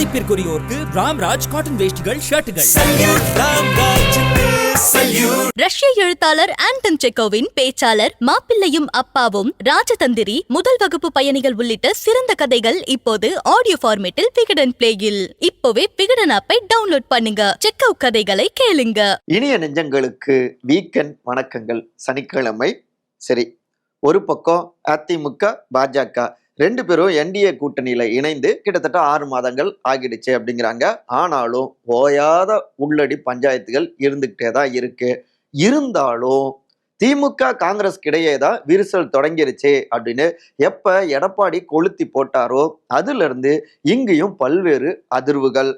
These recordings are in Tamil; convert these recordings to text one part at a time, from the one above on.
மதிப்பிற்குரியோருக்கு ராம்ராஜ் காட்டன் வேஷ்டிகள் ஷர்ட்டுகள் ரஷ்ய எழுத்தாளர் ஆண்டன் செக்கோவின் பேச்சாளர் மாப்பிள்ளையும் அப்பாவும் ராஜதந்திரி முதல் வகுப்பு பயணிகள் உள்ளிட்ட சிறந்த கதைகள் இப்போது ஆடியோ ஃபார்மேட்டில் விகடன் பிளேயில். இப்போவே விகடன் ஆப்பை டவுன்லோட் பண்ணுங்க. செக்கோ கதைகளை கேளுங்க. இனிய நெஞ்சங்களுக்கு வீக்கெண்ட் வணக்கங்கள். சனிக்கிழமை சரி ஒரு பக்கம் அதிமுக பாஜக ரெண்டு பேரும் என்டிஏ கூட்டணியில இணைந்து கிட்டத்தட்ட ஆறு மாதங்கள் ஆகிடுச்சு அப்படிங்கிறாங்க. ஆனாலும் ஓயாத உள்ளடி பஞ்சாயத்துகள் இருந்துகிட்டே தான் இருக்கு. இருந்தாலும் திமுக காங்கிரஸ் கிடையே தான் விரிசல் தொடங்கிருச்சு அப்படின்னு எப்ப எடப்பாடி கொளுத்தி போட்டாரோ அதுல இருந்து இங்கேயும் பல்வேறு அதிர்வுகள்.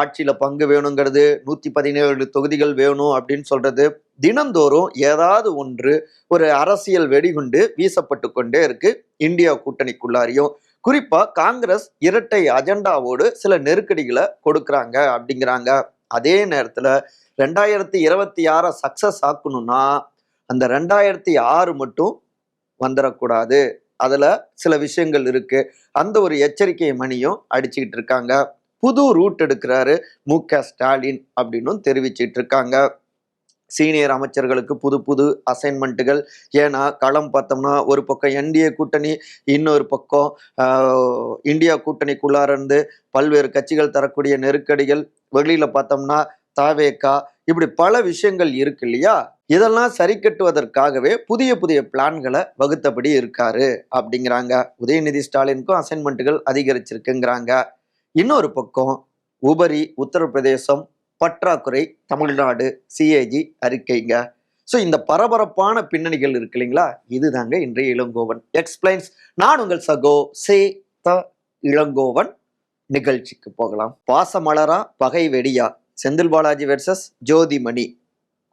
ஆட்சியில பங்கு வேணுங்கிறது நூத்தி பதினேழு தொகுதிகள் வேணும் அப்படின்னு சொல்றது தினந்தோறும் ஏதாவது ஒன்று ஒரு அரசியல் வெடிகுண்டு வீசப்பட்டு கொண்டே இருக்கு. இந்தியா கூட்டணிக்குள்ளாரையும். குறிப்பா காங்கிரஸ் இரட்டை அஜெண்டாவோடு சில நெருக்கடிகளை கொடுக்குறாங்க அப்படிங்கிறாங்க. அதே நேரத்துல ரெண்டாயிரத்தி இருபத்தி ஆறை சக்சஸ் ஆக்கணும்னா அந்த ரெண்டாயிரத்தி ஆறு மட்டும் வந்துடக்கூடாது அதுல சில விஷயங்கள் இருக்கு. அந்த ஒரு எச்சரிக்கை மணியும் அடிச்சுக்கிட்டு இருக்காங்க. புது ரூட் எடுக்கிறாரு மு க ஸ்டாலின் அப்படின்னும் தெரிவிச்சிட்டு இருக்காங்க. சீனியர் அமைச்சர்களுக்கு புது புது அசைன்மெண்ட்டுகள் ஏன்னா களம் பார்த்தோம்னா ஒரு பக்கம் என்டிஏ கூட்டணி இன்னொரு பக்கம் இந்தியா கூட்டணிக்குள்ளார இருந்து பல்வேறு கட்சிகள் தரக்கூடிய நெருக்கடிகள் வெளியில் பார்த்தோம்னா தாவேக்கா இப்படி பல விஷயங்கள் இருக்கு இல்லையா? இதெல்லாம் சரி கட்டுவதற்காகவே புதிய புதிய பிளான்களை வகுத்தபடி இருக்காரு அப்படிங்கிறாங்க. உதயநிதி ஸ்டாலினுக்கும் அசைன்மெண்ட்டுகள் அதிகரிச்சிருக்குங்கிறாங்க. இன்னொரு பக்கம் உபரி உத்தரப்பிரதேசம் பற்றாக்குறை தமிழ்நாடு சிஏஜி அறிக்கைங்க. ஸோ இந்த பரபரப்பான பின்னணிகள் இருக்கு இல்லைங்களா? இதுதாங்க இன்றைய இளங்கோவன் எக்ஸ்பிளைன்ஸ். நான் உங்கள் சகோ சே த இளங்கோவன் நிகழ்ச்சிக்கு போகலாம். பாசமலரா பகை வெடியா செந்தில் பாலாஜி வெர்சஸ் ஜோதிமணி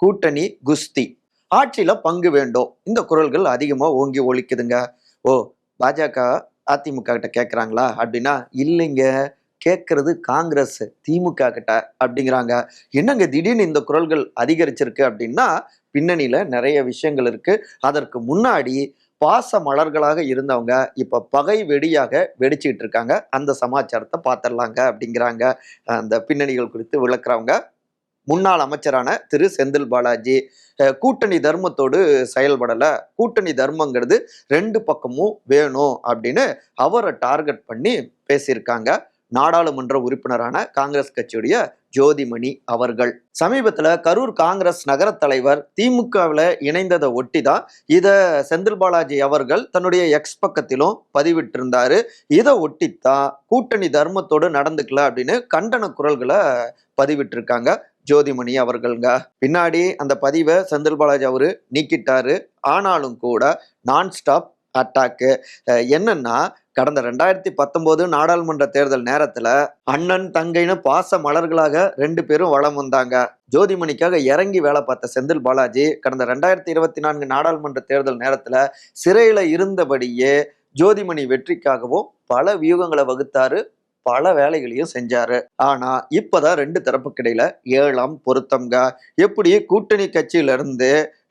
கூட்டணி குஸ்தி. ஆட்சியில பங்கு வேண்டும் இந்த குரல்கள் அதிகமா ஓங்கி ஒழிக்குதுங்க. ஓ பாஜக அதிமுக கிட்ட கேட்குறாங்களா அப்படின்னா இல்லைங்க. கேட்கறது காங்கிரஸ் திமுக கிட்ட அப்படிங்கிறாங்க. என்னங்க திடீர்னு இந்த குரல்கள் அதிகரிச்சிருக்கு அப்படின்னா பின்னணியில நிறைய விஷயங்கள் இருக்கு. அதற்கு முன்னாடி பாச மலர்களாக இருந்தவங்க இப்ப பகை வெடியாக வெடிச்சுக்கிட்டு இருக்காங்க. அந்த சமாச்சாரத்தை பார்த்துடலாங்க அப்படிங்கிறாங்க. அந்த பின்னணிகள் குறித்து விளக்குறவங்க. முன்னாள் அமைச்சரான திரு. செந்தில் பாலாஜி கூட்டணி தர்மத்தோடு செயல்படலை. கூட்டணி தர்மங்கிறது ரெண்டு பக்கமும் வேணும் அப்படின்னு அவரை டார்கெட் பண்ணி பேசியிருக்காங்க. நாடாளுமன்ற உறுப்பினரான காங்கிரஸ் கட்சியுடைய ஜோதிமணி அவர்கள். சமீபத்தில் கரூர் காங்கிரஸ் நகர தலைவர் திமுகவில் இணைந்ததை ஒட்டி தான் இதை செந்தில் பாலாஜி அவர்கள் தன்னுடைய எக்ஸ் பக்கத்திலும் பதிவிட்டிருந்தாரு. இதை ஒட்டித்தான் கூட்டணி தர்மத்தோடு நடந்துக்கல அப்படின்னு கண்டன குரல்களை பதிவிட்டிருக்காங்க ஜோதிமணி அவர்கள்ங்க. பின்னாடி அந்த பதிவை செந்தில் பாலாஜி அவரு நீக்கிட்டாரு. ஆனாலும் கூட நான் ஸ்டாப் அட்டாக்கு என்னன்னா கடந்த ரெண்டாயிரத்தி பத்தொன்பது நாடாளுமன்ற தேர்தல் நேரத்துல அண்ணன் தங்கைன்னு பாச மலர்களாக ரெண்டு பேரும் வளம் வந்தாங்க. ஜோதிமணிக்காக இறங்கி வேலை பார்த்த செந்தில் பாலாஜி கடந்த ரெண்டாயிரத்தி இருபத்தி நான்கு நாடாளுமன்ற தேர்தல் நேரத்துல சிறையில இருந்தபடியே ஜோதிமணி வெற்றிக்காகவும் பல வியூகங்களை வகுத்தாரு பல வேலைகளையும் செஞ்சாரு. ஆனா இப்பதான் ரெண்டு தரப்புக்கு இடையில ஏழாம் பொருத்தம்ங்க. எப்படி கூட்டணி கட்சியில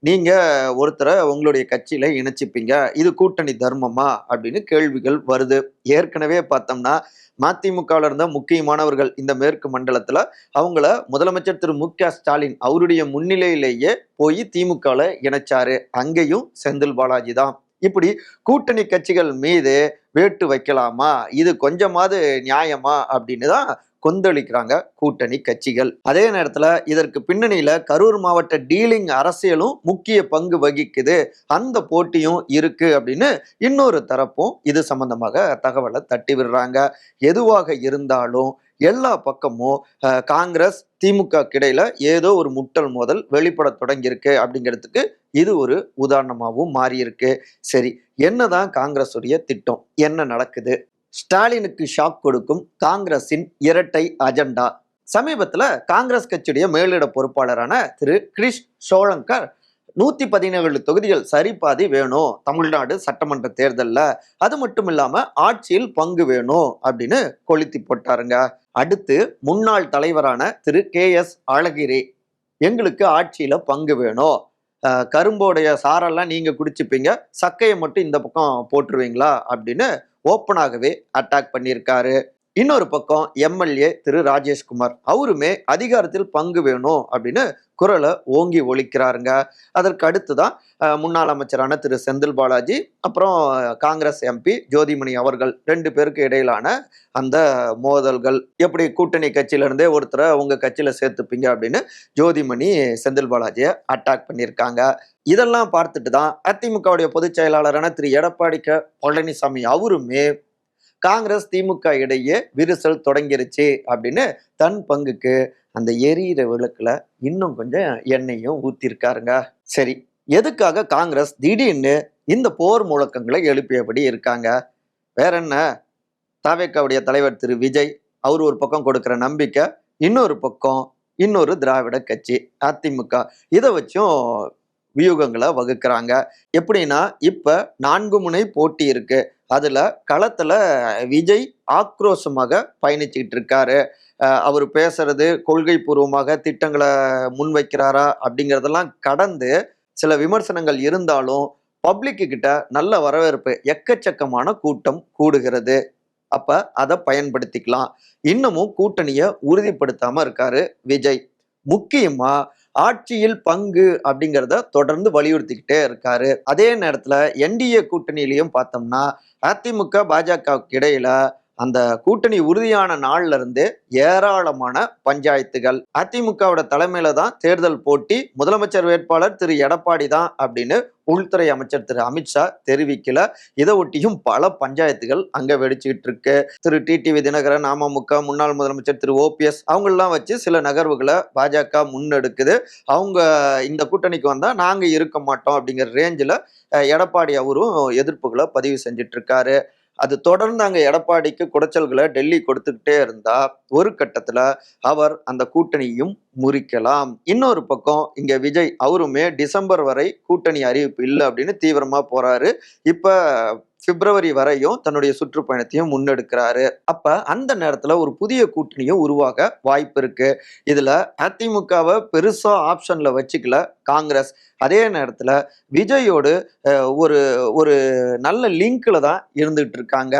நீங்கள் நீங்க ஒருத்தரை உங்களுடைய கட்சியில இணைச்சிப்பீங்க. இது கூட்டணி தர்மமா? அப்படின்னு கேள்விகள் வருது. ஏற்கனவே பார்த்தோம்னா மதிமுகவில் இருந்த முக்கியமானவர்கள் இந்த மேற்கு மண்டலத்தில் அவங்கள முதலமைச்சர் திரு. மு. க. ஸ்டாலின் அவருடைய முன்னிலையிலேயே போய் திமுகவில் இணைச்சாரு. அங்கேயும் செந்தில் பாலாஜி தான். இப்படி கூட்டணி கட்சிகள் மீது வேட்டு வைக்கலாமா? இது கொஞ்சமாவது நியாயமா? அப்படின்னு தான் கொந்தளிக்கிறாங்க கூட்டணி கட்சிகள். அதே நேரத்துல இதற்கு பின்னணியில கரூர் மாவட்ட டீலிங் அரசியலும் முக்கிய பங்கு வகிக்குது. அந்த போட்டியும் இருக்கு அப்படின்னு இன்னொரு தரப்பும் இது சம்பந்தமாக தகவலை தட்டி விடுறாங்க. எதுவாக இருந்தாலும் எல்லா பக்கமும் காங்கிரஸ் திமுக கிடையில ஏதோ ஒரு முட்டல் மோதல் வெளிப்பட தொடங்கியிருக்கு அப்படிங்கிறதுக்கு இது ஒரு உதாரணமாகவும் மாறியிருக்கு. சரி என்னதான் காங்கிரஸ் உடைய திட்டம் என்ன நடக்குது? ஸ்டாலினுக்கு ஷாக் கொடுக்கும் காங்கிரஸின் இரட்டை அஜெண்டா. சமீபத்தில் காங்கிரஸ் கட்சியுடைய மேலிட பொறுப்பாளரான திரு கிரிஷ் சோழங்கர் நூத்தி பதினேழு தொகுதிகள் சரிபாதி வேணும் தமிழ்நாடு சட்டமன்ற தேர்தலில். அது மட்டும் இல்லாம ஆட்சியில் பங்கு வேணும் அப்படின்னு கொளுத்தி போட்டாருங்க. அடுத்து முன்னாள் தலைவரான திரு கே எஸ் அழகிரி. எங்களுக்கு ஆட்சியில பங்கு வேணும் கரும்போடைய சாரெல்லாம் நீங்க குடிச்சுப்பீங்க சக்கையை மட்டும் இந்த பக்கம் போட்டுருவீங்களா அப்படின்னு ஓப்பனாகவே அட்டாக் பண்ணியிருக்காரு. இன்னொரு பக்கம் எம்எல்ஏ திரு ராஜேஷ்குமார் அவருமே அதிகாரத்தில் பங்கு வேணும் அப்படின்னு குரலை ஓங்கி ஒழிக்கிறாருங்க அதற்கு அடுத்து தான் முன்னாள் அமைச்சரான திரு செந்தில் பாலாஜி அப்புறம் காங்கிரஸ் எம்பி ஜோதிமணி அவர்கள் ரெண்டு பேருக்கு இடையிலான அந்த மோதல்கள். எப்படி கூட்டணி கட்சியிலேருந்தே ஒருத்தரை உங்கள் கட்சியில் சேர்த்துப்பீங்க அப்படின்னு ஜோதிமணி செந்தில் பாலாஜியை அட்டாக் பண்ணியிருக்காங்க. இதெல்லாம் பார்த்துட்டு தான் அதிமுகவுடைய பொதுச் செயலாளரான திரு. எடப்பாடி க. பழனிசாமி அவருமே காங்கிரஸ் திமுக இடையே விரிசல் தொடங்கிருச்சு அப்படின்னு தன் பங்குக்கு அந்த எரியிற விளக்குல இன்னும் கொஞ்சம் எண்ணெயும் ஊத்திருக்காருங்க. சரி எதுக்காக காங்கிரஸ் திடீர்னு இந்த போர் முழக்கங்களை எழுப்பியபடி இருக்காங்க? வேற என்ன? தாவேக்காவுடைய தலைவர் திரு. விஜய் அவர் ஒரு பக்கம் கொடுக்குற நம்பிக்கை இன்னொரு பக்கம் இன்னொரு திராவிட கட்சி அதிமுக. இதை வச்சும் வியூகங்களை வகுக்கிறாங்க. எப்படின்னா இப்போ நான்கு முனை போட்டி இருக்கு. அதில் களத்தில் விஜய் ஆக்ரோஷமாக பயணிச்சுக்கிட்டு இருக்காரு. அவர் பேசுறது கொள்கை பூர்வமாக திட்டங்களை முன்வைக்கிறாரா அப்படிங்கிறதெல்லாம் கடந்து சில விமர்சனங்கள் இருந்தாலும் பப்ளிக்கு கிட்ட நல்ல வரவேற்பு எக்கச்சக்கமான கூட்டம் கூடுகிறது. அப்ப அதை பயன்படுத்திக்கலாம். இன்னமும் கூட்டணியை உறுதிப்படுத்தாம இருக்காரு விஜய். முக்கியமா ஆட்சியில் பங்கு அப்படிங்கிறத தொடர்ந்து வலியுறுத்திக்கிட்டே இருக்காரு. அதே நேரத்தில் என்டிஏ கூட்டணியிலையும் பார்த்தோம்னா அதிமுக பாஜகவுக்கு இடையில அந்த கூட்டணி உறுதியான நாள்ல இருந்து ஏராளமான பஞ்சாயத்துகள். அதிமுகவோட தலைமையில தான் தேர்தல் போட்டி முதலமைச்சர் வேட்பாளர் திரு. எடப்பாடி தான் அப்படின்னு உள்துறை அமைச்சர் திரு. அமித்ஷா தெரிவிக்கல. இதை ஒட்டியும் பல பஞ்சாயத்துகள் அங்க வெடிச்சுக்கிட்டு இருக்கு திரு டிடிவி தினகரன் அமமுக முன்னாள் முதலமைச்சர் திரு. ஓபிஎஸ் அவங்களெல்லாம் வச்சு சில நகர்வுகளை பாஜக முன்னெடுக்குது. அவங்க இந்த கூட்டணிக்கு வந்தா நாங்க இருக்க மாட்டோம் அப்படிங்கிற ரேஞ்சில் எடப்பாடி அவரும் எதிர்ப்புகளை பதிவு செஞ்சிட்டு இருக்காரு அது தொடர்ந்து அங்கே எடப்பாடிக்கு குடைச்சல்களை டெல்லி கொடுத்துக்கிட்டே இருந்தா ஒரு கட்டத்துல அவர் அந்த கூட்டணியும் முறிக்கலாம். இன்னொரு பக்கம் இங்க விஜய் அவருமே டிசம்பர் வரை கூட்டணி அறிவிப்பு இல்லை அப்படின்னு தீவிரமா போறாரு. இப்ப பிப்ரவரி வரையும் தன்னுடைய சுற்றுப்பயணத்தையும் முன்னெடுக்கிறாரு. அப்ப அந்த நேரத்துல ஒரு புதிய கூட்டணியும் உருவாக வாய்ப்பு இருக்கு. இதுல அதிமுகவை பெருசா ஆப்ஷன்ல வச்சுக்கல காங்கிரஸ். அதே நேரத்தில் விஜயோடு ஒரு ஒரு நல்ல லிங்க்ல தான் இருந்துகிட்டு இருக்காங்க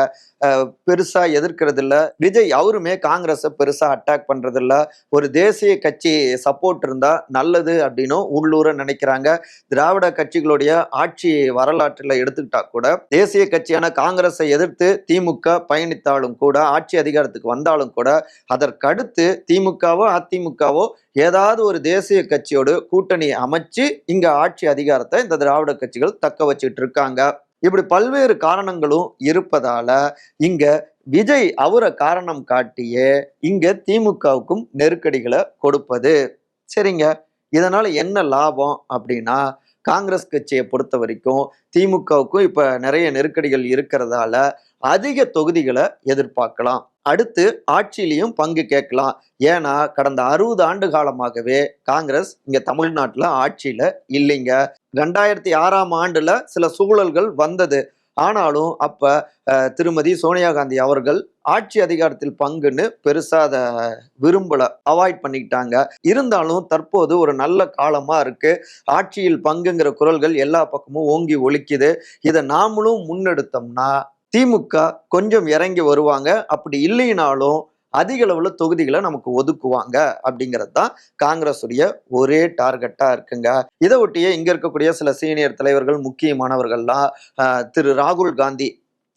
பெருசாக எதிர்க்கிறது விஜய் அவருமே காங்கிரஸை பெருசாக அட்டாக் பண்ணுறதில்ல ஒரு தேசிய கட்சி சப்போர்ட் இருந்தால் நல்லது அப்படின்னும் உள்ளூர நினைக்கிறாங்க. திராவிட கட்சிகளுடைய ஆட்சி வரலாற்றில் எடுத்துக்கிட்டா கூட தேசிய கட்சியான காங்கிரஸை எதிர்த்து திமுக பயணித்தாலும் கூட ஆட்சி அதிகாரத்துக்கு வந்தாலும் கூட அதற்கடுத்து திமுகவோ அதிமுகவோ ஏதாவது ஒரு தேசிய கட்சியோடு கூட்டணி அமைச்சு இங்க ஆட்சி அதிகாரத்தை இந்த திராவிட கட்சிகள் தக்க வச்சுக்கிட்டு இருக்காங்க. இப்படி பல்வேறு காரணங்களும் இருப்பதால இங்க விஜய் அவரை காரணம் காட்டியே இங்க திமுகவுக்கும் நெருக்கடிகளை கொடுப்பது. சரிங்க. இதனால என்ன லாபம் அப்படின்னா காங்கிரஸ் கட்சியை பொறுத்த வரைக்கும் திமுகவுக்கும் இப்ப நிறைய நெருக்கடிகள் இருக்கிறதால அதிக தொகுதிகளை எதிர்பார்க்கலாம். அடுத்து ஆட்சியிலையும் பங்கு கேட்கலாம். ஏன்னா கடந்த அறுபது ஆண்டு காலமாகவே காங்கிரஸ் இங்க தமிழ்நாட்டில் ஆட்சியில இல்லைங்க. ரெண்டாயிரத்தி ஆறாம் ஆண்டுல சில சூழல்கள் வந்தது. ஆனாலும் அப்ப திருமதி சோனியா காந்தி அவர்கள் ஆட்சி அதிகாரத்தில் பங்குன்னு பெருசா அதை விரும்பல அவாய்ட் பண்ணிக்கிட்டாங்க. இருந்தாலும் தற்போது ஒரு நல்ல காலமா இருக்கு. ஆட்சியில் பங்குங்கிற குரல்கள் எல்லா பக்கமும் ஓங்கி ஒழிக்குது இதை நாமளும் முன்னெடுத்தோம்னா திமுக கொஞ்சம் இறங்கி வருவாங்க. அப்படி இல்லைனாலும் அதிக அளவில் தொகுதிகளை நமக்கு ஒதுக்குவாங்க. அப்படிங்கிறது தான் காங்கிரஸுடைய ஒரே டார்கெட்டாக இருக்குங்க. இதை ஒட்டியே இங்கே இருக்கக்கூடிய சில சீனியர் தலைவர்கள் முக்கியமானவர்கள்லாம் திரு ராகுல் காந்தி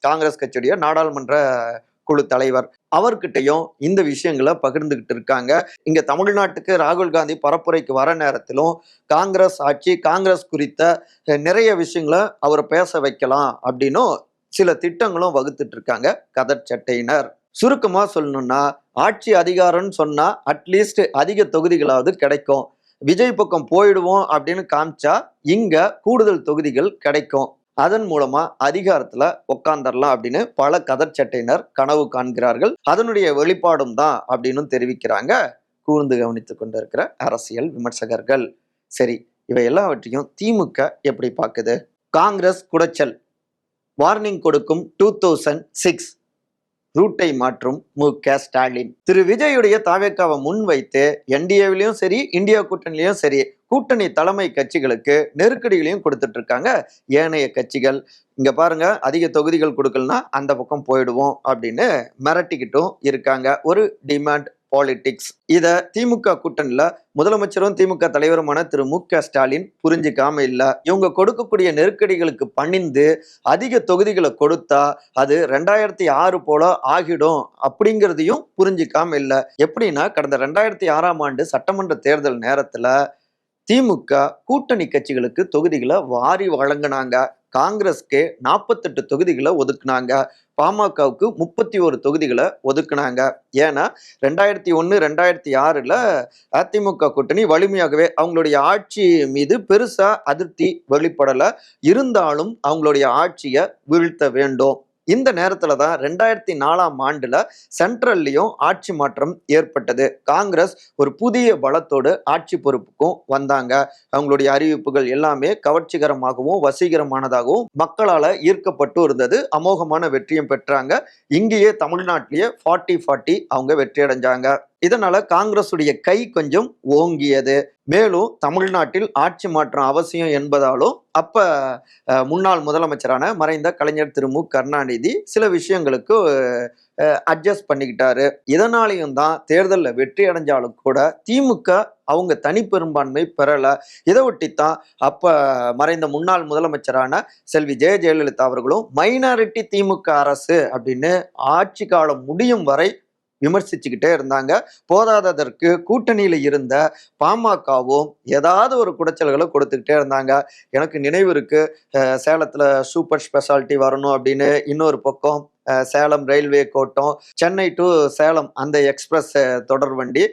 காங்கிரஸ் கட்சியுடைய நாடாளுமன்ற குழு தலைவர் அவர்கிட்டையும் இந்த விஷயங்களை பகிர்ந்துகிட்டு இருக்காங்க. இங்க தமிழ்நாட்டுக்கு ராகுல் காந்தி பரப்புரைக்கு வர நேரத்திலும் காங்கிரஸ் ஆட்சி காங்கிரஸ் குறித்த நிறைய விஷயங்களை அவரை பேச வைக்கலாம் அப்படின்னும் சில திட்டங்களும் வகுத்துட்டு இருக்காங்க கதர் சட்டையினர் சுருக்கமாக சொல்லணும்னா ஆட்சி அதிகாரம்னு சொன்னால் அட்லீஸ்ட் அதிக தொகுதிகளாவது கிடைக்கும். விஜய் பக்கம் போயிடுவோம் அப்படின்னு காமிச்சா இங்கே கூடுதல் தொகுதிகள் கிடைக்கும். அதன் மூலமா அதிகாரத்துல உட்காந்துடலாம் அப்படின்னு பல கதர் சட்டையினர் கனவு காண்கிறார்கள். அதனுடைய வெளிப்பாடும் தான் அப்படின்னு தெரிவிக்கிறாங்க. கூர்ந்து கவனித்து கொண்டிருக்கிற அரசியல் விமர்சகர்கள். சரி இவை எல்லாவற்றையும் திமுக எப்படி பார்க்குது? காங்கிரஸ் குடைச்சல். வார்னிங் கொடுக்கும் டூ தௌசண்ட் சிக்ஸ். ரூட்டை மாற்றும் மு. க. ஸ்டாலின். திரு. விஜயுடைய தாவேக்காவை முன்வைத்து என்டிஏவிலையும் சரி இந்தியா கூட்டணிலையும் சரி கூட்டணி தலைமை கட்சிகளுக்கு நெருக்கடிகளையும் கொடுத்துட்டு இருக்காங்க ஏனைய கட்சிகள். இங்க பாருங்க அதிக தொகுதிகள் கொடுக்கலனா அந்த பக்கம் போயிடுவோம் அப்படின்னு மிரட்டிக்கிட்டும் இருக்காங்க. ஒரு டிமாண்ட் பாலிடிக்ஸ் இதை திமுக கூட்டணியில் முதலமைச்சரும் திமுக தலைவருமான திரு மு க ஸ்டாலின் புரிஞ்சுக்காம இல்லை. இவங்க கொடுக்கக்கூடிய நெருக்கடிகளுக்கு பணிந்து அதிக தொகுதிகளை கொடுத்தா அது ரெண்டாயிரத்தி ஆறு போல ஆகிடும் அப்படிங்கிறதையும் புரிஞ்சிக்காம இல்லை. எப்படின்னா கடந்த ரெண்டாயிரத்தி ஆறாம் ஆண்டு சட்டமன்ற தேர்தல் நேரத்தில் திமுக கூட்டணி கட்சிகளுக்கு தொகுதிகளை வாரி வழங்கினாங்க. காங்கிரஸ்க்கு நாற்பத்தெட்டு தொகுதிகளை ஒதுக்குனாங்க. பாமகவுக்கு முப்பத்தி ஒரு தொகுதிகளை ஒதுக்குனாங்க. ஏன்னா ரெண்டாயிரத்தி ஒன்று ரெண்டாயிரத்தி ஆறில் அதிமுக கூட்டணி வலிமையாகவே அவங்களுடைய ஆட்சி மீது பெருசாக அதிருப்தி வெளிப்படலை. இருந்தாலும் அவங்களுடைய ஆட்சியை வீழ்த்த வேண்டும். இந்த நேரத்துல தான் ரெண்டாயிரத்தி நாலாம் ஆண்டுல சென்ட்ரல்லையும் ஆட்சி மாற்றம் ஏற்பட்டது. காங்கிரஸ் ஒரு புதிய பலத்தோடு ஆட்சி பொறுப்புக்கும் வந்தாங்க. அவங்களுடைய அறிவிப்புகள் எல்லாமே கவர்ச்சிகரமாகவும் வசீகரமானதாகவும் மக்களால ஈர்க்கப்பட்டு இருந்தது. அமோகமான வெற்றியும் பெற்றாங்க. இங்கேயே தமிழ்நாட்டிலேயே ஃபார்ட்டி ஃபார்ட்டி அவங்க வெற்றி அடைஞ்சாங்க இதனால காங்கிரசுடைய கை கொஞ்சம் ஓங்கியது. மேலும் தமிழ்நாட்டில் ஆட்சி மாற்றம் அவசியம் என்பதாலும் அப்ப முன்னாள் முதலமைச்சரான மறைந்த கலைஞர் திரு மு. கருணாநிதி சில விஷயங்களுக்கு அட்ஜஸ்ட் பண்ணிக்கிட்டாரு. இதனாலையும் தான் தேர்தலில் வெற்றி அடைஞ்சாலும் கூட திமுக அவங்க தனிப்பெரும்பான்மை பெறலை. இதை ஒட்டித்தான் அப்ப மறைந்த முன்னாள் முதலமைச்சரான செல்வி ஜெய ஜெயலலிதா அவர்களும் மைனாரிட்டி திமுக அரசு அப்படின்னு ஆட்சி காலம் முடியும் வரை விமர்சிச்சுக்கிட்டே இருந்தாங்க. போதாததற்கு கூட்டணியில் இருந்த பாமகவும் ஏதாவது ஒரு குடைச்சல்களை கொடுத்துக்கிட்டே இருந்தாங்க. எனக்கு நினைவு இருக்கு சேலத்தில் சூப்பர் ஸ்பெஷாலிட்டி வரணும் அப்படின்னு இன்னொரு பக்கம் Salem railway Kottam Chennai to Salem அந்த எக்ஸ்பிரஸ் தொடர் வண்டி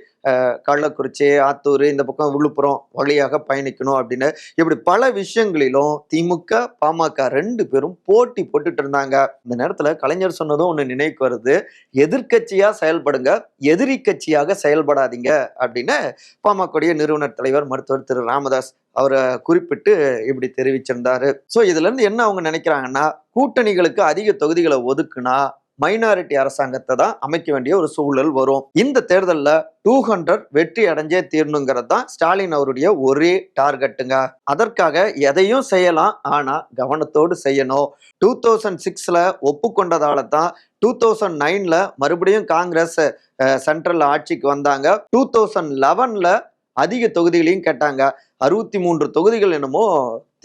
கள்ளக்குறிச்சி ஆத்தூர் இந்த பக்கம் விழுப்புரம் வழியாக பயணிக்கணும் அப்படின்னு இப்படி பல விஷயங்களிலும் திமுக பாமக ரெண்டு பேரும் போட்டி போட்டுட்டு இருந்தாங்க. இந்த நேரத்துல கலைஞர் சொன்னதும் ஒண்ணு நினைவுக்கு வருது. எதிர்க்கட்சியா செயல்படுங்க எதிரி கட்சியாக செயல்படாதீங்க அப்படின்னு பாமகவுடைய நிறுவனர் தலைவர் மருத்துவர் திரு ராமதாஸ் அவரை குறிப்பிட்டு இப்படி தெரிவிச்சிருந்தாரு. ஸோ இதுல இருந்து என்ன அவங்க நினைக்கிறாங்கன்னா கூட்டணிகளுக்கு அதிக தொகுதிகளை ஒதுக்குனா மைனாரிட்டி அரசாங்கத்தை தான் அமைக்க வேண்டிய ஒரு சூழல் வரும். இந்த தேர்தலில் டூ ஹண்ட்ரட் வெற்றி அடைஞ்சே தீரணுங்கிறது தான் ஸ்டாலின் அவருடைய ஒரே டார்கெட்டுங்க அதற்காக எதையும் செய்யலாம் ஆனா கவனத்தோடு செய்யணும். டூ தௌசண்ட் சிக்ஸ்ல ஒப்புக்கொண்டதால தான் டூ தௌசண்ட் நைன்ல மறுபடியும் காங்கிரஸ் சென்ட்ரல் ஆட்சிக்கு வந்தாங்க. டூ தௌசண்ட் லெவன்ல அதிக தொகுதிகளையும் கேட்டாங்க. அறுபத்தி மூன்று தொகுதிகள் என்னமோ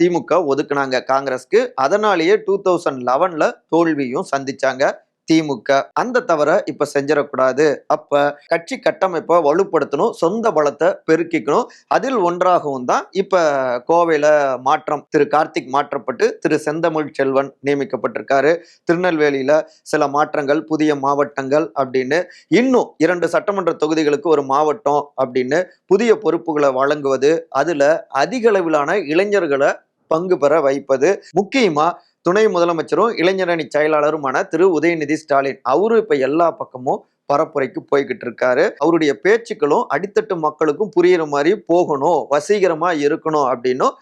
திமுக ஒதுக்குனாங்க காங்கிரஸ்க்கு. அதனாலேயே டூ தௌசண்ட் லெவன்ல தோல்வியும் சந்திச்சாங்க. திமுக அந்த தவிர இப்ப செஞ்சிடக்கூடாது. அப்ப கட்சி கட்டமைப்பை வலுப்படுத்தணும் சொந்த பலத்தை பெருக்கிக்கணும். அதில் ஒன்றாகவும் தான் இப்ப கோவையில மாற்றம் திரு கார்த்திக் மாற்றப்பட்டு திரு செந்தமிழ் செல்வன் நியமிக்கப்பட்டிருக்காரு. திருநெல்வேலியில சில மாற்றங்கள் புதிய மாவட்டங்கள் அப்படின்னு. இன்னும் இரண்டு சட்டமன்ற தொகுதிகளுக்கு ஒரு மாவட்டம் அப்படின்னு புதிய பொறுப்புகளை வழங்குவது அதுல அதிக அளவிலான இளைஞர்களை பங்கு பெற வைப்பது. முக்கியமா துணை முதலமைச்சரும் இளைஞரணி செயலாளருமான திரு. உதயநிதி ஸ்டாலின் அவரு இப்ப எல்லா பக்கமும் பரப்புரைக்கு போய்கிட்டு இருக்காரு. அவருடைய பேச்சுக்களும் அடித்தட்டு மக்களுக்கும் புரியுற மாதிரி போகணும் வசீகரமா இருக்கணும் அப்படின்னும்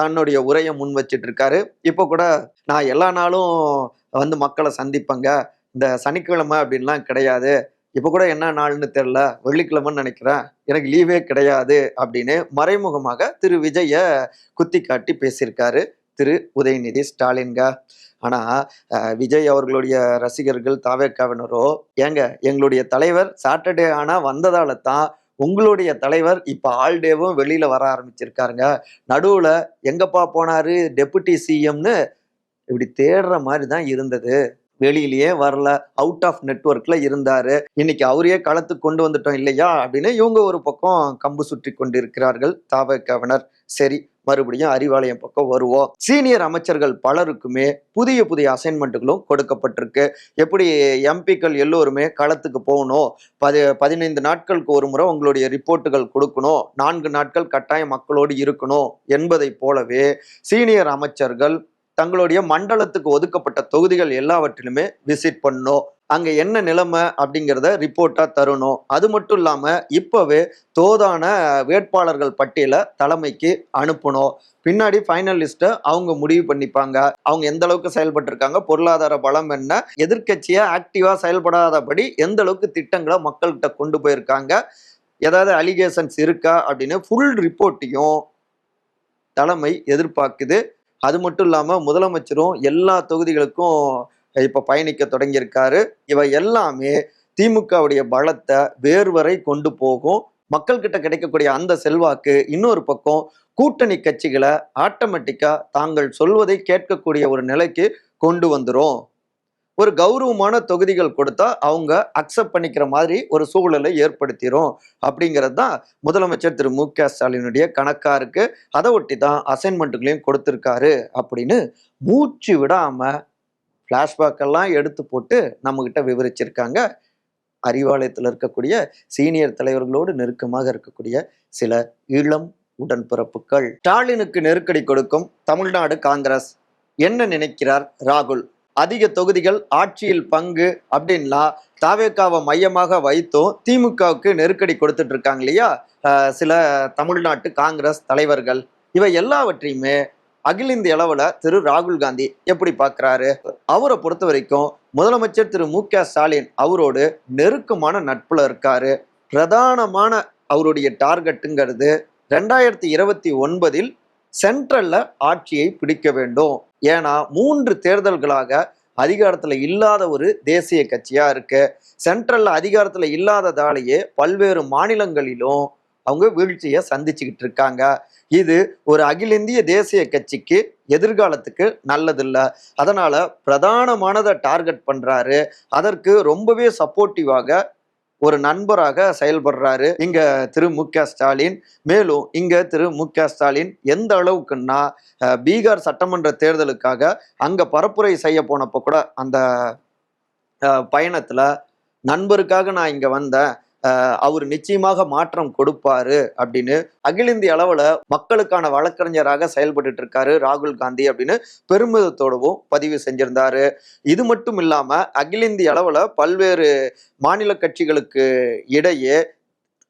தன்னுடைய உரையை முன் வச்சிட்டு இருக்காரு. இப்போ கூட நான் எல்லா நாளும் வந்து மக்களை சந்திப்பேங்க. இந்த சனிக்கிழமை அப்படின்லாம் கிடையாது. இப்போ கூட என்ன நாள்னு தெரில வெள்ளிக்கிழமைன்னு நினைக்கிறேன். எனக்கு லீவே கிடையாது அப்படின்னு மறைமுகமாக திரு. விஜய குத்தி காட்டி பேசியிருக்காரு. திரு உதயநிதி ஸ்டாலின்க ஆனா விஜய் அவர்களுடைய ரசிகர்கள் தாவேக்காவினரோ ஏங்க எங்களுடைய தலைவர் சாட்டர்டே ஆனா வந்ததால தான் உங்களுடைய தலைவர் இப்ப ஆல்டேவும் வெளியில் வெளியில வர ஆரம்பிச்சிருக்காருங்க. நடுவுல எங்கப்பா போனாரு டெபுட்டி சிஎம்னு இப்படி தேடுற மாதிரி தான் இருந்தது. வெளியிலேயே வரல அவுட் ஆஃப் நெட்ஒர்க்ல இருந்தாரு. இன்னைக்கு அவரையே களத்துக்கு கொண்டு வந்துட்டோம் இல்லையா? அப்படின்னு இவங்க ஒரு பக்கம் கம்பு சுற்றி கொண்டு கொண்டிருக்கிறார்கள் தாவகவினர் சரி மறுபடியும் அறிவாலயம் பக்கம் வருவோம். சீனியர் அமைச்சர்கள் பலருக்குமே புதிய புதிய அசைன்மெண்ட்டுகளும் கொடுக்கப்பட்டிருக்கு. எப்படி எம்பிக்கள் எல்லோருமே களத்துக்கு போகணும்? பதி பதினைந்து நாட்களுக்கு ஒரு முறை உங்களுடைய ரிப்போர்ட்டுகள் கொடுக்கணும். நான்கு நாட்கள் கட்டாயம் மக்களோடு இருக்கணும் என்பதை போலவே சீனியர் அமைச்சர்கள் தங்களுடைய மண்டலத்துக்கு ஒதுக்கப்பட்ட தொகுதிகள் எல்லாவற்றிலுமே விசிட் பண்ணணும். அங்க என்ன நிலைமை அப்படிங்கிறத ரிப்போர்ட்டா தரணும். அது மட்டும் இல்லாம இப்பவே தோதான வேட்பாளர்கள் பட்டியலை தலைமைக்கு அனுப்பணும். பின்னாடி ஃபைனல் லிஸ்ட்டை அவங்க முடிவு பண்ணிப்பாங்க. அவங்க எந்த அளவுக்கு செயல்பட்டிருக்காங்க பொருளாதார பலம் என்ன எதிர்கட்சியை ஆக்டிவா செயல்படாதபடி எந்த அளவுக்கு திட்டங்களை மக்கள்கிட்ட கொண்டு போயிருக்காங்க ஏதாவது அலிகேஷன்ஸ் இருக்கா அப்படின்னு ஃபுல் ரிப்போர்ட்டையும் தலைமை எதிர்பார்க்குது. அது மட்டும் இல்லாமல் முதலமைச்சரும் எல்லா தொகுதிகளுக்கும் இப்போ பயணிக்க தொடங்கியிருக்காரு. இவை எல்லாமே திமுகவுடைய பலத்தை வேர்வரை கொண்டு போகும். மக்கள்கிட்ட கிடைக்கக்கூடிய அந்த செல்வாக்கு இன்னொரு பக்கம் கூட்டணி கட்சிகளை ஆட்டோமேட்டிக்கா தாங்கள் சொல்வதை கேட்கக்கூடிய ஒரு நிலைக்கு கொண்டு வந்துடும் ஒரு கௌரவமான தொகுதிகள் கொடுத்தா அவங்க அக்செப்ட் பண்ணிக்கிற மாதிரி ஒரு சூழலை ஏற்படுத்திரும். அப்படிங்கிறது தான் முதலமைச்சர் திரு மு க ஸ்டாலினுடைய கணக்கா இருக்கு. அதை ஒட்டி தான் அசைன்மெண்ட்டுகளையும் கொடுத்துருக்காரு அப்படின்னு மூச்சு விடாம ஃப்ளாஷ்பேக் எல்லாம் எடுத்து போட்டு நம்மக்கிட்ட விவரிச்சிருக்காங்க. அறிவாலயத்தில் இருக்கக்கூடிய சீனியர் தலைவர்களோடு நெருக்கமாக இருக்கக்கூடிய சில இளம் உடன்பிறப்புகள். ஸ்டாலினுக்கு நெருக்கடி கொடுக்கும் தமிழ்நாடு காங்கிரஸ். என்ன நினைக்கிறார் ராகுல்? அதிக தொகுதிகள் ஆட்சியில் பங்கு அப்படின்லாம் தாவேக்காவை மையமாக வைத்தும் திமுகவுக்கு நெருக்கடி கொடுத்துட்டு இருக்காங்க இல்லையா? சில தமிழ்நாட்டு காங்கிரஸ் தலைவர்கள். இவை எல்லாவற்றையுமே அகில இந்திய அளவில் திரு ராகுல் காந்தி எப்படி பார்க்குறாரு? அவரை பொறுத்த வரைக்கும் முதலமைச்சர் திரு மு க ஸ்டாலின் அவரோடு நெருக்கமான நட்பில் இருக்காரு. பிரதானமான அவருடைய டார்கெட்டுங்கிறது ரெண்டாயிரத்தி இருபத்தி ஒன்பதில் சென்ட்ரல்ல ஆட்சியை பிடிக்க வேண்டும். ஏன்னா மூன்று தேர்தல்களாக அதிகாரத்தில் இல்லாத ஒரு தேசிய கட்சியாக இருக்கு. சென்ட்ரல்ல அதிகாரத்தில் இல்லாததாலேயே பல்வேறு மாநிலங்களிலும் அவங்க வீழ்ச்சியை சந்திச்சுக்கிட்டு இருக்காங்க. இது ஒரு அகில இந்திய தேசிய கட்சிக்கு எதிர்காலத்துக்கு நல்லதில்லை. அதனால பிரதானமானதை டார்கெட் பண்றாரு. அதற்கு ரொம்பவே சப்போர்ட்டிவாக ஒரு நண்பராக செயல்படுறாரு. இங்க திரு மு க ஸ்டாலின். மேலும் இங்க திரு மு க ஸ்டாலின் எந்த அளவுக்குன்னா பீகார் சட்டமன்ற தேர்தலுக்காக அங்க பரப்புரை செய்ய போனப்போ கூட அந்த பயணத்துல நண்பருக்காக நான் இங்க வந்தேன். அவர் நிச்சயமாக மாற்றம் கொடுப்பாரு அப்படின்னு அகில இந்திய அளவில் மக்களுக்கான வழக்கறிஞராக செயல்பட்டு இருக்காரு ராகுல் காந்தி அப்படின்னு பெருமிதத்தோடவும் பதிவு செஞ்சிருந்தாரு. இது மட்டும் இல்லாம அகில இந்திய அளவில் பல்வேறு மாநில கட்சிகளுக்கு இடையே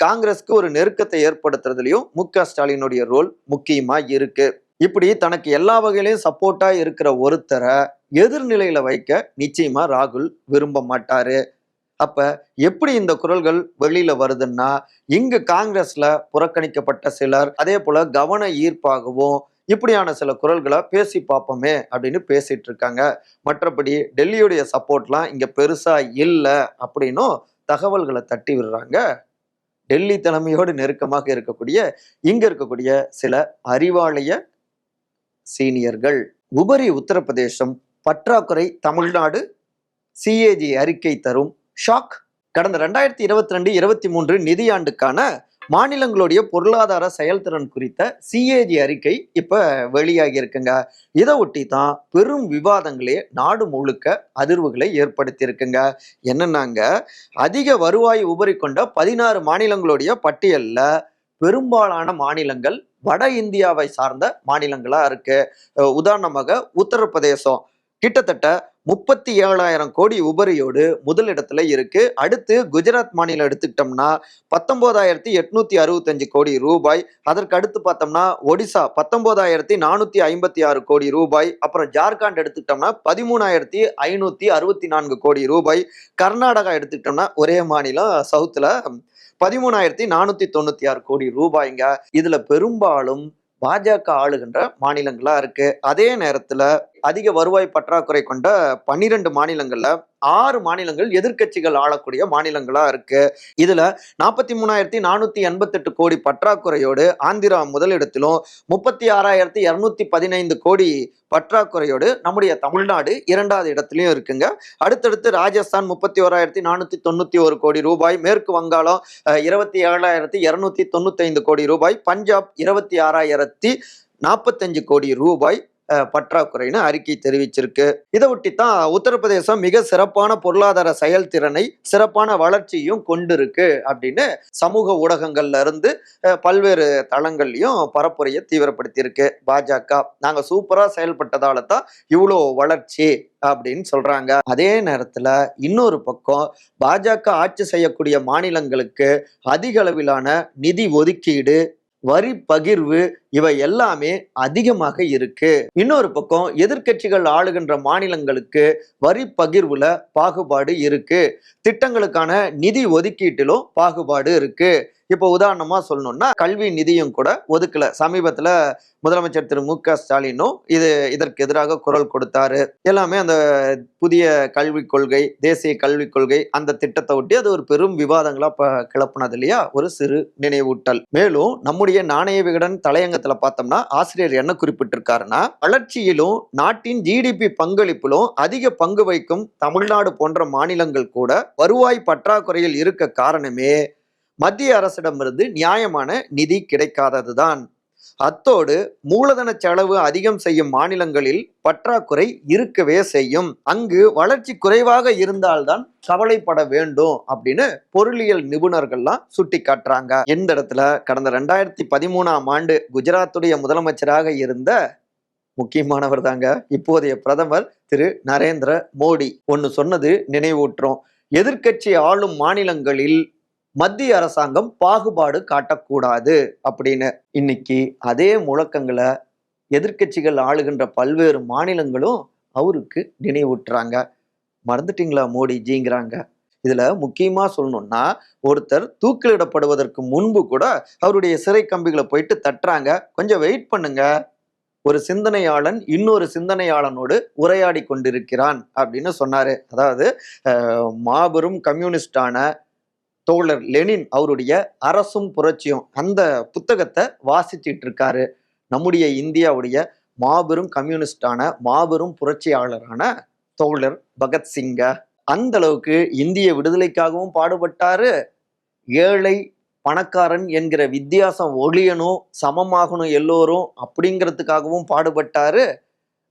காங்கிரஸ்க்கு ஒரு நெருக்கத்தை ஏற்படுத்துறதுலயும் மு க ஸ்டாலினுடைய ரோல் முக்கியமா இருக்கு. இப்படி தனக்கு எல்லா வகையிலையும் சப்போர்ட்டா இருக்கிற ஒருத்தரை எதிர்நிலையில வைக்க நிச்சயமா ராகுல் விரும்ப மாட்டாரு. அப்ப எப்படி இந்த குரல்கள் வெளியில வருதுன்னா இங்கு காங்கிரஸ்ல புறக்கணிக்கப்பட்ட சிலர் அதே போல கவன ஈர்ப்பாகவும் இப்படியான சில குரல்களை பேசி பார்ப்போமே அப்படின்னு பேசிட்டு இருக்காங்க. மற்றபடி டெல்லியுடைய சப்போர்ட்லாம் இங்க பெருசா இல்லை அப்படின்னும் தகவல்களை தட்டி விடுறாங்க. டெல்லி தலைமையோடு நெருக்கமாக இருக்கக்கூடிய இங்க இருக்கக்கூடிய சில அறிவாலய சீனியர்கள். உபரி உத்தரப்பிரதேசம் பற்றாக்குறை தமிழ்நாடு சிஏஜி அறிக்கை தரும் ஷாக். கடந்த ரெண்டாயிரத்தி இருபத்தி ரெண்டு இருபத்தி மூன்று நிதியாண்டுக்கான மாநிலங்களுடைய பொருளாதார செயல்திறன் குறித்த சிஏஜி அறிக்கை இப்போ வெளியாகி இருக்குங்க இதை ஒட்டி தான் பெரும் விவாதங்களே நாடு முழுக்க அதிர்வுகளை ஏற்படுத்தியிருக்குங்க. என்னன்னாங்க அதிக வருவாய் உபரி கொண்ட பதினாறு மாநிலங்களுடைய பட்டியலில் பெரும்பாலான மாநிலங்கள் வட இந்தியாவை சார்ந்த மாநிலங்களாக இருக்கு. உதாரணமாக உத்தரப்பிரதேசம். கிட்டத்தட்ட முப்பத்தி ஏழாயிரம் கோடி உபரியோடு முதலிடத்துல இருக்கு. அடுத்து குஜராத் மாநிலம் எடுத்துக்கிட்டோம்னா பத்தொன்பதாயிரத்தி எட்நூத்தி அறுபத்தஞ்சு கோடி ரூபாய். அதற்கு அடுத்து பார்த்தோம்னா ஒடிசா பத்தொன்பதாயிரத்தி நானூத்தி ஐம்பத்தி ஆறு கோடி ரூபாய். அப்புறம் ஜார்க்கண்ட் எடுத்துக்கிட்டோம்னா பதிமூணாயிரத்தி ஐநூத்தி அறுபத்தி நான்கு கோடி ரூபாய். கர்நாடகா எடுத்துக்கிட்டோம்னா ஒரே மாநிலம் சவுத்துல பதிமூணாயிரத்தி நானூத்தி தொண்ணூத்தி ஆறு கோடி ரூபாய்ங்க. இதுல பெரும்பாலும் பாஜக ஆளுகின்ற மாநிலங்களா இருக்கு. அதே நேரத்துல அதிக வருவாய் பற்றாக்குறை கொண்ட பன்னிரெண்டு மாநிலங்கள்ல ஆறு மாநிலங்கள் எதிர்க்கட்சிகள் ஆளக்கூடிய மாநிலங்களா இருக்கு. இதுல நாற்பத்தி மூணாயிரத்தி நானூத்தி எண்பத்தெட்டு கோடி பற்றாக்குறையோடு ஆந்திரா முதலிடத்திலும் முப்பத்தி ஆறாயிரத்தி இருநூத்தி பதினைந்து கோடி பற்றாக்குறையோடு நம்முடைய தமிழ்நாடு இரண்டாவது இடத்துலயும் இருக்குங்க. அடுத்தடுத்து ராஜஸ்தான் முப்பத்தி ஓராயிரத்தி நானூத்தி தொண்ணூத்தி ஒரு கோடி ரூபாய் மேற்கு வங்காளம் இருபத்தி ஏழாயிரத்தி இருநூத்தி தொண்ணூத்தி ஐந்து கோடி ரூபாய் பஞ்சாப் இருபத்தி ஆறாயிரத்தி நாற்பத்தஞ்சு கோடி ரூபாய் பற்றாக்குறைன்னு அறிக்கை தெரிவிச்சிருக்கு. இதை ஒட்டி தான் உத்தரப்பிரதேசம் மிக சிறப்பான பொருளாதார செயல்திறனை சிறப்பான வளர்ச்சியும் கொண்டிருக்கு அப்படின்னு சமூக ஊடகங்கள்ல இருந்து பல்வேறு தளங்கள்லயும் பரப்புரையை தீவிரப்படுத்தியிருக்கு பாஜக. நாங்க சூப்பரா செயல்பட்டதால தான் இவ்வளோ வளர்ச்சி அப்படின்னு சொல்றாங்க. அதே நேரத்துல இன்னொரு பக்கம் பாஜக ஆட்சி செய்யக்கூடிய மாநிலங்களுக்கு அதிக அளவிலான நிதி ஒதுக்கீடு வரி பகிர்வு இவை எல்லாமே அதிகமாக இருக்கு. இன்னொரு பக்கம் எதிர்க்கட்சிகள் ஆளுகின்ற மாநிலங்களுக்கு வரி பகிர்வுல பாகுபாடு இருக்கு. திட்டங்களுக்கான நிதி ஒதுக்கீட்டிலும் பாகுபாடு இருக்கு. இப்போ உதாரணமா சொல்லணும்னா கல்வி நிதியும் கூட ஒதுக்கல. சமீபத்துல முதலமைச்சர் திரு மு க ஸ்டாலினும் இது இதற்கு எதிராக குரல் கொடுத்தாரு. எல்லாமே அந்த புதிய கல்விக் கொள்கை தேசிய கல்விக் கொள்கை அந்த திட்டத்தை ஒட்டி அது ஒரு பெரும் விவாதங்களா ப கிளப்புனது இல்லையா? ஒரு சிறு நினைவூட்டல். மேலும் நம்முடைய நாணய விகடன் தலையங்கத்துல பார்த்தோம்னா ஆசிரியர் என்ன குறிப்பிட்டிருக்காருன்னா வளர்ச்சியிலும் நாட்டின் ஜிடிபி பங்களிப்பிலும் அதிக பங்கு வைக்கும் தமிழ்நாடு போன்ற மாநிலங்கள் கூட வருவாய் பற்றாக்குறையில் இருக்க காரணமே மத்திய அரசிடமிருந்து நியாயமான நிதி கிடைக்காததுதான். அத்தோடு மூலதன செலவு அதிகம் செய்யும் மாநிலங்களில் பற்றாக்குறை இருக்கவே செய்யும். அங்கு வளர்ச்சி குறைவாக இருந்தால்தான் கவலைப்பட வேண்டும் அப்படின்னு பொருளியல் நிபுணர்கள்லாம் சுட்டி காட்டுறாங்க இந்த இடத்துல? கடந்த ரெண்டாயிரத்தி பதிமூணாம் ஆண்டு குஜராத்துடைய முதலமைச்சராக இருந்த முக்கியமானவர் தாங்க இப்போதைய பிரதமர் திரு நரேந்திர மோடி. ஒன்று சொன்னது நினைவூட்டுறோம். எதிர்க்கட்சி ஆளும் மாநிலங்களில் மத்திய அரசாங்கம் பாகுபாடு காட்டக்கூடாது அப்படின்னு. இன்னைக்கு அதே முழக்கங்களை எதிர்க்கட்சிகள் ஆளுகின்ற பல்வேறு மாநிலங்களும் அவருக்கு நினைவூட்டுறாங்க. மறந்துட்டீங்களா மோடிஜிங்கிறாங்க. இதுல முக்கியமா சொல்லணும்னா ஒருத்தர் தூக்கிலிடப்படுவதற்கு முன்பு கூட அவருடைய சிறை கம்பிகளை போயிட்டு தட்டுறாங்க. கொஞ்சம் வெயிட் பண்ணுங்க. ஒரு சிந்தனையாளன் இன்னொரு சிந்தனையாளனோடு உரையாடி கொண்டிருக்கிறான் அப்படின்னு சொன்னாரு. அதாவது மாபெரும் கம்யூனிஸ்டான தோழர் லெனின் அவருடைய அரசும் புரட்சியும் அந்த புத்தகத்தை வாசிச்சிட்டு இருக்காரு நம்முடைய இந்தியாவுடைய மாபெரும் கம்யூனிஸ்டான மாபெரும் புரட்சியாளரான தோழர் பகத்சிங்க அந்த அளவுக்கு இந்திய விடுதலைக்காகவும் பாடுபட்டாரு. ஏழை பணக்காரன் என்கிற வித்தியாசம் ஒழியணும் சமமாகணும் எல்லோரும் அப்படிங்கிறதுக்காகவும் பாடுபட்டாரு.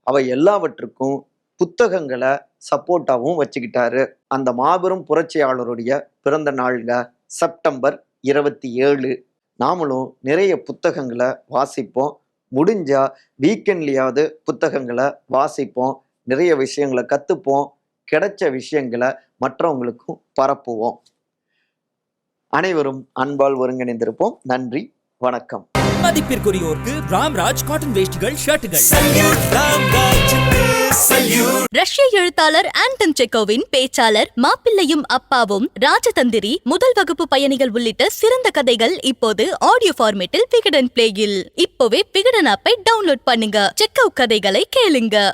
அவ எல்லாவற்றுக்கும் புத்தகங்களை சப்போர்ட்டாகவும் வச்சுக்கிட்டாரு. அந்த மாபெரும் புரட்சியாளருடைய பிறந்த நாளுங்க செப்டம்பர் இருபத்தி ஏழு. நாமளும் நிறைய புத்தகங்களை வாசிப்போம். முடிஞ்சா வீக்கெண்ட்லயாவது புத்தகங்களை வாசிப்போம். நிறைய விஷயங்களை கத்துப்போம். கிடைச்ச விஷயங்களை மற்றவங்களுக்கும் பரப்புவோம். அனைவரும் அன்பால் ஒருங்கிணைந்திருப்போம். நன்றி வணக்கம். மதிப்பிற்குரியோருக்கு ராம்ராஜ் காட்டன் வேஷ்டிகள் ஷர்ட்டுகள் ரஷ்ய எழுத்தாளர் ஆண்டன் செக்கோவின் பேச்சாளர் மாப்பிள்ளையும் அப்பாவும் ராஜதந்திரி முதல் வகுப்பு பயணிகள் உள்ளிட்ட சிறந்த கதைகள் இப்போது ஆடியோ ஃபார்மேட்டில் விகடன் பிளேயில் இப்போவே விகடன் ஆப்பை டவுன்லோட் பண்ணுங்க. செக்கோ கதைகளை கேளுங்க.